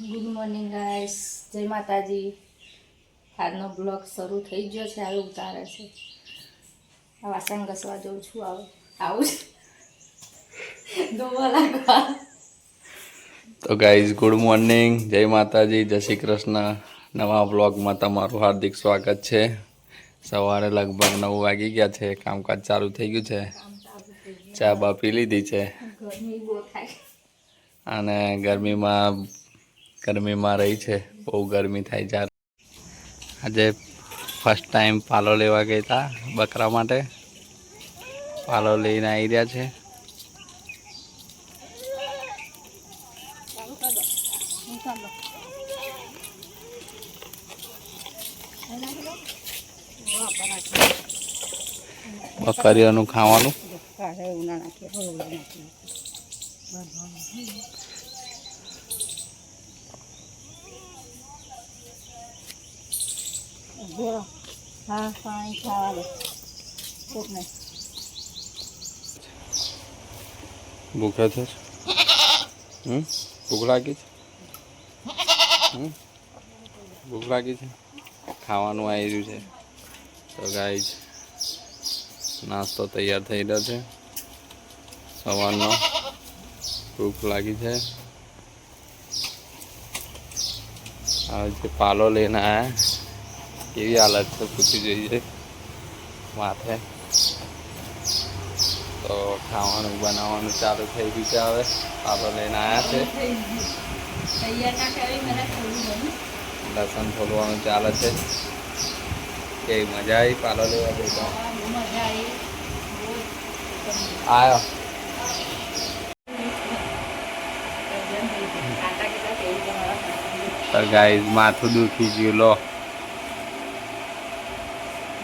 Good morning guys જય માતાજી. આજનો બ્લોગ શરૂ થઈ ગયો છે હવે ઉતારે છે. આ વાસણ ઘસવા જઉં છું હવે આવું ધોવા લાગવા. તો ગાઈઝ ગુડ મોર્નિંગ જય માતાજી જય શ્રી કૃષ્ણ. નવા બ્લોગમાં તમારું હાર્દિક સ્વાગત છે. સવારે લગભગ નવ વાગી ગયા છે કામકાજ ચાલુ થઈ ગયું છે. ચા બા પી લીધી છે. અને ગરમીમાં ગરમીમાં રહી છે, બહુ ગરમી થાય જ્યારે આજે ફર્સ્ટ ટાઈમ પાલો લેવા ગયા હતા બકરા માટે. પાલો લઈને આવી રહ્યા છે. બકરીઓનું ખાવાનું. હા, પાણી ખાવા દે કોકને છે? હમ? ભૂખ લાગી છે? હમ? ભૂખ લાગી છે? ખાવાનું આવી રહ્યું છે. તો ગાઈઝ નાસ્તો તૈયાર થઈ રહ્યો છે. સવારનો. ભૂખ લાગી છે. આ પાલો લઈને આવ્યા કેવી હાલત છે પૂછી જોઈએ માથે તો ખાવાનું બનાવવાનું ચાલુ થઈ ગયું છે હવે પાલો લઈને આવ્યા છે તૈયાર ના કરી મને થોડું ગયું લસણ ફોલવાનું ચાલે છે કેવી મજા આવી પાલો લેવા જઈ તો બહુ મજા આવી બહુ આવ્યો કાંટા કેટલા તેલ તમારા તો ગાઈઝ માથું દુખી ગયું લો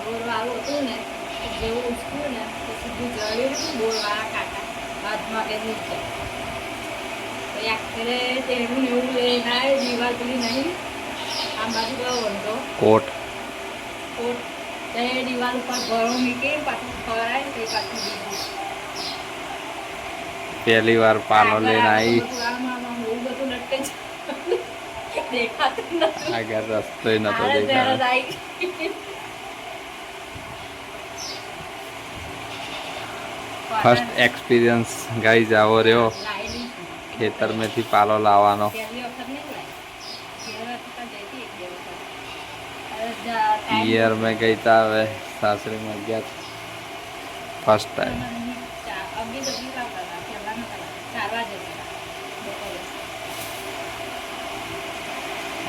બોરવાળું હતું ને તો જેવું ઉચક્યું ને તો સીધું જળ્યું ને બોરવાળા કાંટા કે આખરે તેનું એવું લઈને આવ્યો દીવાલ પેલી નહીં. આમ બાજુ ગયો વંટો કોટ. કોટ. તે દિવાલ ઉપર ઘણું મૂકી પાછું ખવડાય તે પાછું દીધું પહેલી વાર પાલો લઈને આવી બહુ બધું લટકે છે દેખાતું નથી. આગળ રસ્તો નતો દેખાતો ફર્સ્ટ એક્સપિરિયન્સ ગાઈઝ આવો રહ્યો ખેતરમાંથી પાલો લાવવાનો ઈયર મેં ગઈ તા હવે સાસરીમાં ગયા ફર્સ્ટ ટાઈમ.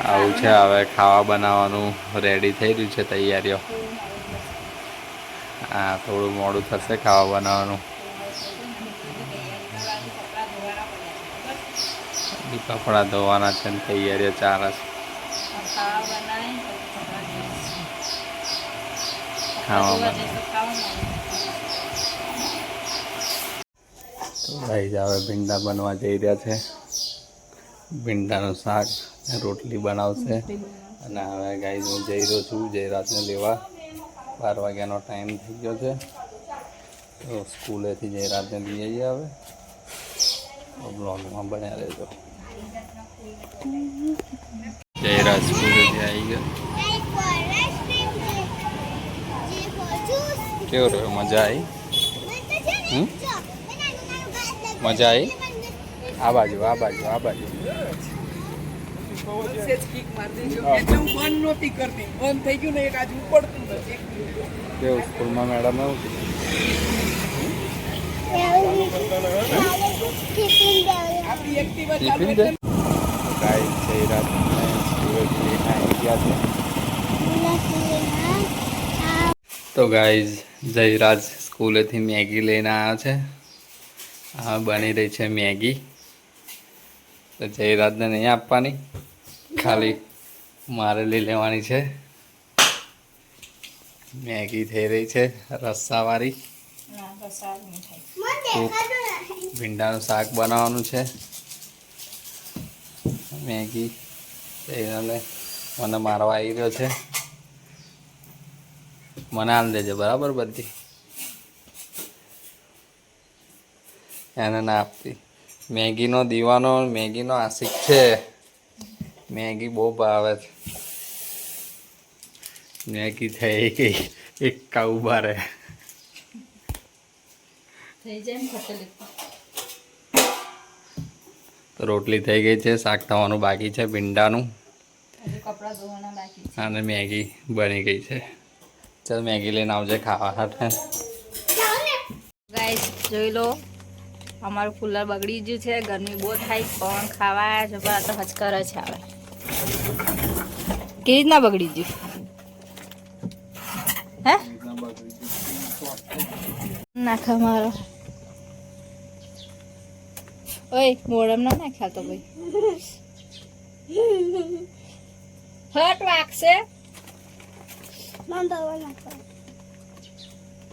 આવું છે હવે ખાવા બનાવવાનું રેડી થઈ રહ્યું છે, તૈયારીઓ. હા થોડું મોડું થશે ખાવા બનાવવાનું. કપડા ધોવાના છે ને તૈયારીઓ ચાલે છે. ખાવામાં તો ગાઈઝ હવે ભીંડા બનવા જઈ રહ્યા છે. ભીંડાનું શાક રોટલી બનાવશે. અને હવે ગાય હું જઈ રહ્યો છું જયરાજને લેવા. બાર વાગ્યાનો ટાઈમ થઈ ગયો છે. તો સ્કૂલેથી જયરાજને લઈ જઈએ હવે. તો બ્લોગમાં બન્યા રહેજો. જયરાજ સ્કૂલેથી આવી ગયો. કેવો રહ્યો? મજા આવી મજા આવી આ બાજુ આ બાજુ આ બાજુ. સેજ કિક મારી દેજો. એટલે હું બંધ નહોતી કરતી. બંધ થઈ ગયું ને એક આજુ પડતું નથી. કેવું સ્કૂલમાં મેડમ એવું? આપણી એક્ટિવા ચાલુ ટિફિન દે ગાઈસ જયરાજ ગયા છે? તો ગાઈઝ જયરાજ સ્કૂલેથી મેગી લઈને આવ્યા છે. આ બની રહી છે મેગી. તો જયરાજને નહીં આપવાની. ખાલી મારે લઈ લેવાની છે. મેગી થઈ રહી છે રસ્સાવાળી સૂપ ભીંડાનું શાક બનાવવાનું છે. મેગી એને મને મારવા આવી રહ્યો છે. મને આમ દેજે બરાબર બધી? એને ના આપતી. મેગીનો દીવાનો મેગીનો આશિક છે. મેગી બહુ ભાવે છે. મેગી થઈ ગઈ. એક કાઉ તો રોટલી થઈ ગઈ છે શાક થવાનું બાકી છે ભીંડાનું. હજુ કપડાં ધોવાના બાકી છે. અને મેગી બની ગઈ છે. ચાલ મેગી લઈને આવજે ખાવા સાથે. ગાઈસ જોઈ લો. અમારું કુલર બગડી ગયું છે ગરમી બહુ થાય પણ ખાવા આ તો હચકર છે આવે. કેવી રીતના બગડી ગયું? હે? નાખા મારો. ઓય મોડમ ના નાખ્યા તો ભાઈ. હટ વાગશે.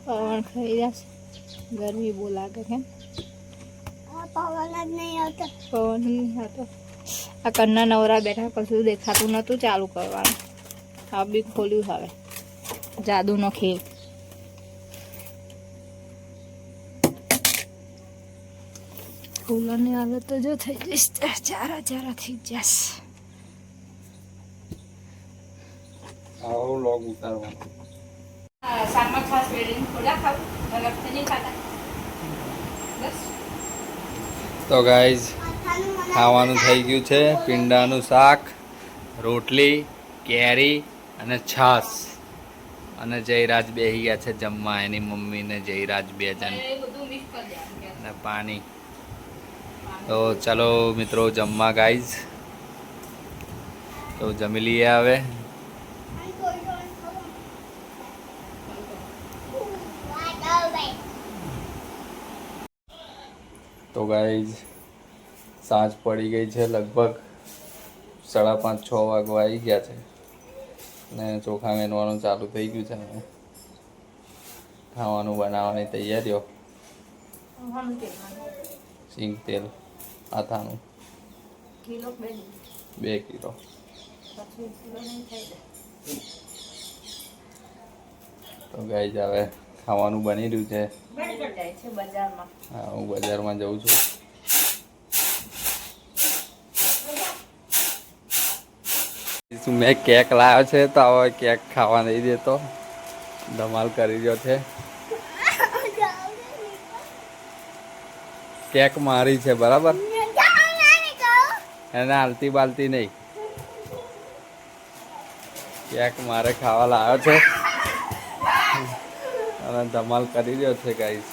પવન ખાઈ જશે ગરમી બહુ લાગે કેમ પવન નહીં આવતો. આ કન્ના નવરા બેઠા કશું દેખાતું નહોતું ચાલુ કરવાનું. આ બી ખોલ્યું હવે. જાદુનો ખેલ. કુલરની હાલત તો જો થઈ જઈશ ચારા ચારા થઈ જશ આવો લોગ ઉતારવાનો. શાકમાં ખાસ વેડીને ખોલા ખાવું. અલગથી નહીં ખાતા. બસ. તો ગાઈઝ ખાવાનું થઈ ગયું છે. પીંડાનું શાક રોટલી કેરી અને છાશ. અને જયરાજ બેહી ગયા છે જમવા. એની મમ્મી ને જયરાજ બે જણ. અને પાણી. તો ચાલો મિત્રો જમવા ગાઈઝ તો જમી લઈએ હવે. તો ગાઈઝ સાંજ પડી ગઈ છે લગભગ સાડા પાંચ છ વાગવા આવી ગયા છે. ને ચોખા મેનવાનું ચાલુ થઈ ગયું છે હવે ખાવાનું બનાવવાની તૈયારીઓ. સિંગ તેલ આથાનું. બે. કિલો. તો ગાઈઝ હવે ખાવાનું બની રહ્યું છે. હા હું બજારમાં જઉં છું. મેં કેક લાવ્યો છે તો હવે કેક ખાવા નહીં દેતો. ધમાલ કરી રહ્યો છે. કેક મારી છે, બરાબર? એને હાલતી બાલતી નહીં. કેક મારે ખાવા લાવ્યો છે. અને ધમાલ કરી રહ્યો છે ગાઈસ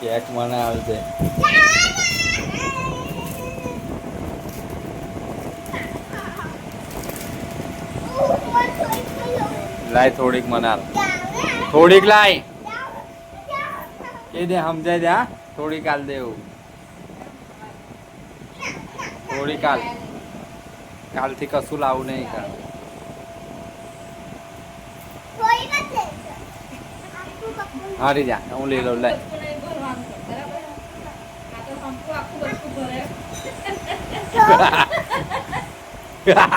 કેક મને આવશે લાય થોડીક મને થોડીક લાય. એ દે, સમજાય દે, હા? થોડીક હાલ દે એવું. થોડીક હાલ કાલથી કશું લાવું નહીં કાલ. હારી જા, હું લઈ લઉં, લાય.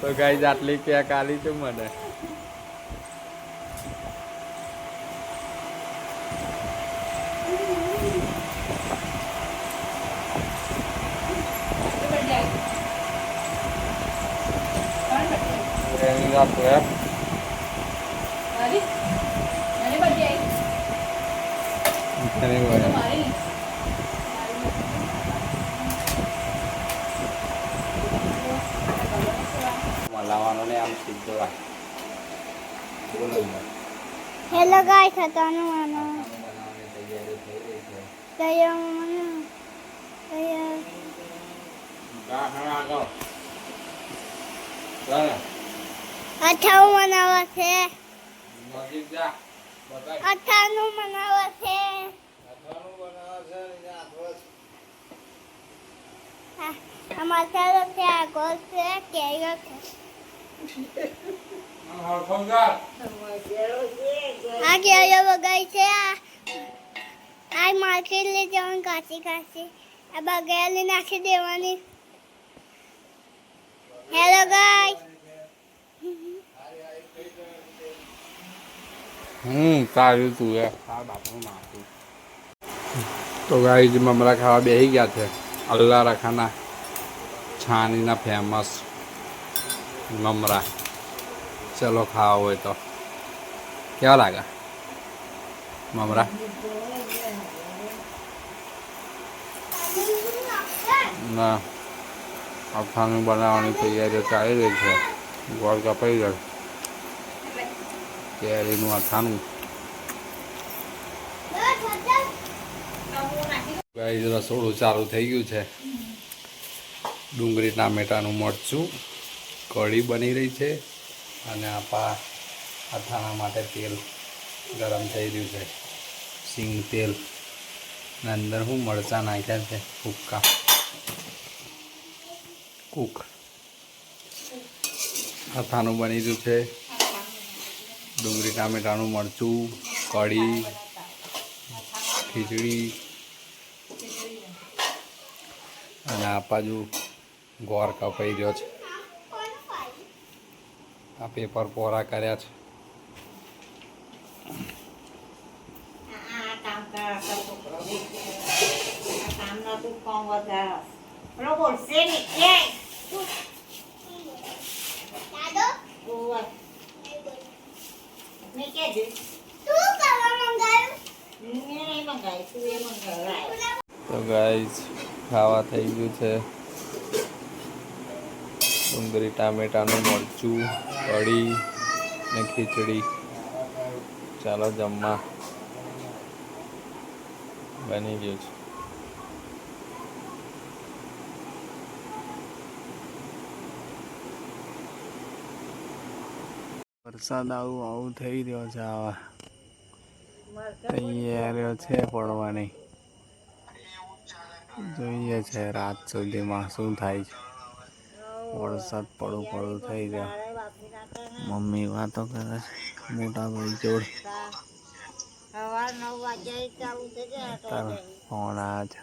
તો ગાઈ આટલી ક્યાં કાલી છે મને? એની વાત તો એમ એની વાત. મલાવાનો ને આમ સીધો રાખ બોલો યાર. હેલો ગાઈસ હતાનું માનો બનાવવાની તૈયારી થઈ રહી છે તૈયાર મને તૈયાર જા હા આગળ ચાલે અઠાણું મનાવે છે. અઠાણું મનાવે છે. છે આ મસાલો છે. કેરીઓ છે. આ કેરીઓ વગાઈ છે આ માર્કેટ લઈ જવાનું કાચી કાચી. આ બગેલી નાખી દેવાની. હેલો ગાઈસ હમ, સારું તું એ તો ગાઈ મમરા ખાવા બેસી ગયા છે. અલ્લા રખાના છાનીના ફેમસ મમરા ચલો ખાવા હોય તો. કેવા લાગે મમરા ના અફાનું બનાવવાની તૈયારીઓ ચાલી રહી છે. ગોળ કપાઈ ગયો કેરીનું અથાણું ગાઈઝ રસોડું ચાલુ થઈ ગયું છે. ડુંગળી ટામેટાનું મરચું કઢી બની રહી છે અને આપા અથાણા માટે તેલ ગરમ થઈ રહ્યું છે. સિંગ તેલ. ને અંદર હું મરચાં નાખ્યા છે કુકા. કૂક અથાણું બની રહ્યું છે. ડુંગળી, ટામેટાનું મરચું, કઢી, ખીચડી અને આ બાજુ ગોર કપાઈ રહ્યો છે. આ પેપર પોરા કર્યા છે. કામ નતું કોમ વધારે. પેલો બોલશે ને કે દાદો ઓય. મંગાવડાય. તો ગાઈઝ ખાવા થઈ ગયું છે. ડુંગળી ટામેટાનું મરચું, કઢી ને ખીચડી. ચાલો જમવા. બની ગયું છે. વરસાદ આવું આવું થઈ રહ્યો છે આવા. તૈયારીઓ છે પડવાની જોઈએ છે રાત સુધીમાં શું થાય છે. વરસાદ પડું પડું થઈ ગયો. મમ્મી વાતો કરે છે. મોટા ભાઈ જોડે. ફોન આવ્યા છે.